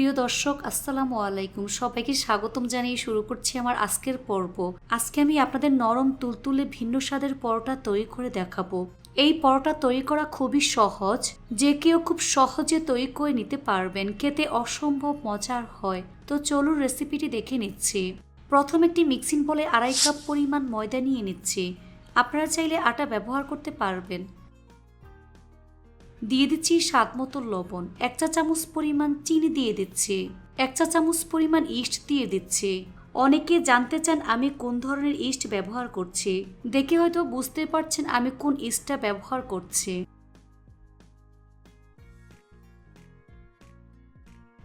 প্রিয় দর্শক, আসসালামু আলাইকুম। সবাইকে স্বাগতম জানিয়ে শুরু করছি আমার আজকের পর্ব। আজকে আমি আপনাদের নরম তুলতুলে ভিন্ন স্বাদের পরোটা তৈরি করে দেখাবো। এই পরোটা তৈরি করা খুবই সহজ। যে কেউ খুব সহজে তৈরি করে নিতে পারবেন। খেতে অসম্ভব মজার হয়। তো চলুন রেসিপিটি দেখে নিচ্ছি। প্রথম একটি মিক্সিং বলে আড়াই কাপ পরিমাণ ময়দা নিয়ে নিচ্ছি। আপনারা চাইলে আটা ব্যবহার করতে পারবেন। দিয়ে দিচ্ছি স্বাদ মতো লবণ। এক চা চামচ পরিমাণ চিনি দিয়ে দিচ্ছি। এক চা চামচ পরিমাণ ইস্ট দিয়ে দিচ্ছি। অনেকে জানতে চান আমি কোন ধরনের ইস্ট ব্যবহার করছি। দেখে হয়তো বুঝতে পারছেন আমি কোন ইস্টটা ব্যবহার করছি।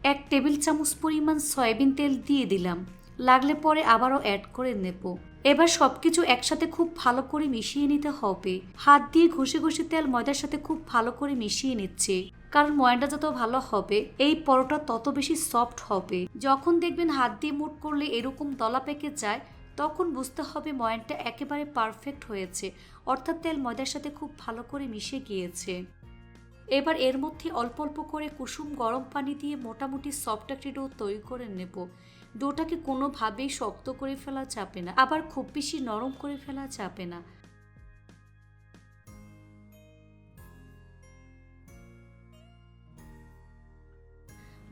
এক টেবিল চামচ পরিমাণ সয়াবিন তেল দিয়ে দিলাম। লাগলে পরে আবারও অ্যাড করে নেব। এবার সবকিছু একসাথে খুব ভালো করে মিশিয়ে নিতে হবে। হাত দিয়ে ঘষে ঘষে তেল ময়দার সাথে খুব ভালো করে মিশিয়ে নিচ্ছে। কারণ ময়দা যত ভালো হবে, এই পরোটা তত বেশি সফট হবে। যখন দেখবেন হাত দিয়ে মুট করলে এরকম দলা পেকে যায়, তখন বুঝতে হবে ময়নটা একেবারে পারফেক্ট হয়েছে, অর্থাৎ তেল ময়দার সাথে খুব ভালো করে মিশে গিয়েছে। এবার এর মধ্যে অল্প অল্প করে কুসুম গরম পানি দিয়ে মোটামুটি সফট একটি ডো তৈরি করে নেব। ডোটাকে কোনোভাবেই শক্ত করে ফেলা চাপে না, আবার খুব বেশি নরম করে ফেলা চাপে না।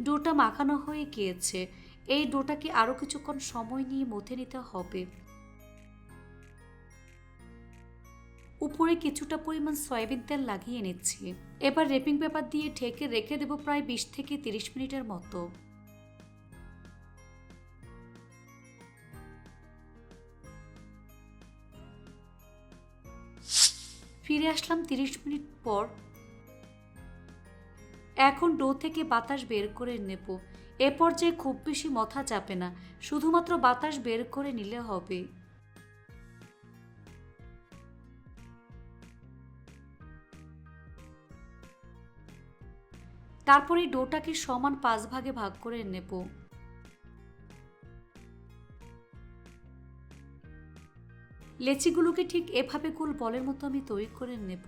ডোটা মাখানো হয়ে গিয়েছে। এই ডোটাকে আরও কিছুক্ষণ সময় নিয়ে মথে নিতে হবে। উপরে কিছুটা পরিমাণ সয়াবিন তেল লাগিয়ে নিচ্ছি। এবার রেপিং পেপার দিয়ে ঢেকে রেখে দেবো প্রায় বিশ থেকে তিরিশ মিনিটের মতো। ফিরে আসলাম তিরিশ মিনিট পর। এখন ডো থেকে বাতাস বের করে নেব। এ পর্যায়ে খুব বেশি মথা চাপে না, শুধুমাত্র বাতাস বের করে নিলে হবে। তারপরে ডোটাকে সমান পাঁচ ভাগে ভাগ করে নেব। লেচিগুলোকে ঠিক এভাবে গোল বলের মতো আমি তৈরি করে নেব।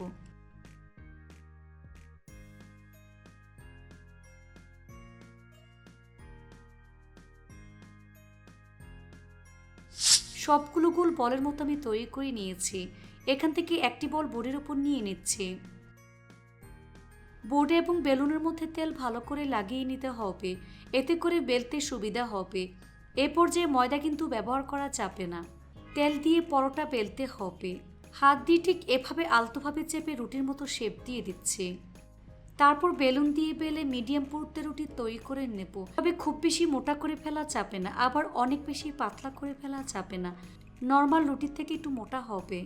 সবগুলো গোল বলের মতো আমি তৈরি করে নিয়েছি। এখান থেকে একটি বল বোর্ডের উপর নিয়ে নিচ্ছি। বোর্ডে এবং বেলুনের মধ্যে তেল ভালো করে লাগিয়ে নিতে হবে। এতে করে বেলতে সুবিধা হবে। এ পর্যায়ে ময়দা কিন্তু ব্যবহার করা যাবে না। তেল দিয়ে পরোটা বেলতে হবে। হাত দিয়ে ঠিক এভাবে আলতোভাবে চেপে রুটির মতো শেপ দিয়ে দিচ্ছে। তারপর বেলুন দিয়ে বেলে মিডিয়াম পুরুত্বের রুটি তৈরি করে নেব। তবে খুব বেশি মোটা করে ফেলা যাবে না, আবার অনেক বেশি পাতলা করে ফেলা যাবে না। নর্মাল রুটির থেকে একটু মোটা হবে।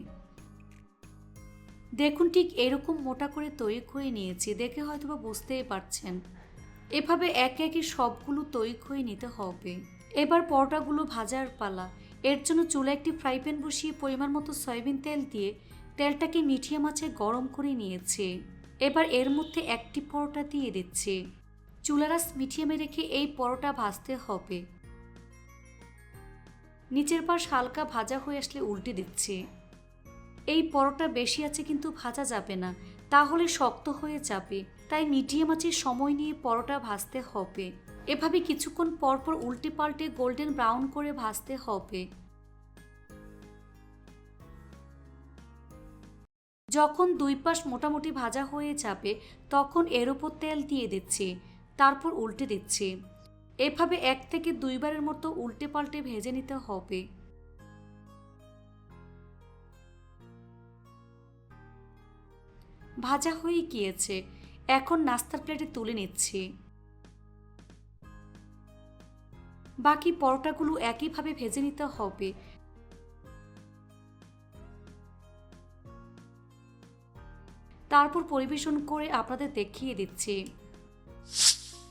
দেখুন ঠিক এরকম মোটা করে তৈরি করে নিয়েছি, দেখে হয়তো বা বুঝতেই পারছেন। এভাবে একে একে সবগুলো তৈরি করে নিতে হবে। এবার পরোটাগুলো ভাজার পালা। এর জন্য চুলা একটি ফ্রাই প্যান বসিয়ে পরিমাণ মতো সয়াবিন তেল দিয়ে তেলটাকে মিঠিয়ে মাছে গরম করে নিয়েছে। এবার এর মধ্যে একটি পরোটা দিয়ে দিচ্ছে। চুলারাস মিডিয়ামে রেখে এই পরোটা ভাজতে হবে। নিচের পাশ হালকা ভাজা হয়ে আসলে উল্টে দিচ্ছে। এই পরোটা বেশি আছে কিন্তু ভাজা যাবে না, তাহলে শক্ত হয়ে যাবে, তাই মিডিয়াম আছে সময় নিয়ে পরোটা ভাজতে হবে। এভাবে কিছুক্ষণ পরপর উল্টে পাল্টে গোল্ডেন ব্রাউন করে ভাজতে হবে। যখন দুই পাশ মোটামুটি ভাজা হয়ে যাবে, তখন এর ওপর তেল দিয়ে দিচ্ছি, তারপর উল্টে দিচ্ছি। এভাবে এক থেকে দুইবারের মতো উল্টে পাল্টে ভেজে নিতে হবে। ভাজা হয়ে গিয়েছে, এখন নাস্তার প্লেটে তুলে নিচ্ছি। বাকি পরোটাগুলো একইভাবে ভেজে নিতে হবে। তারপর পরিবেশন করে আপনাদের দেখিয়ে দিচ্ছি।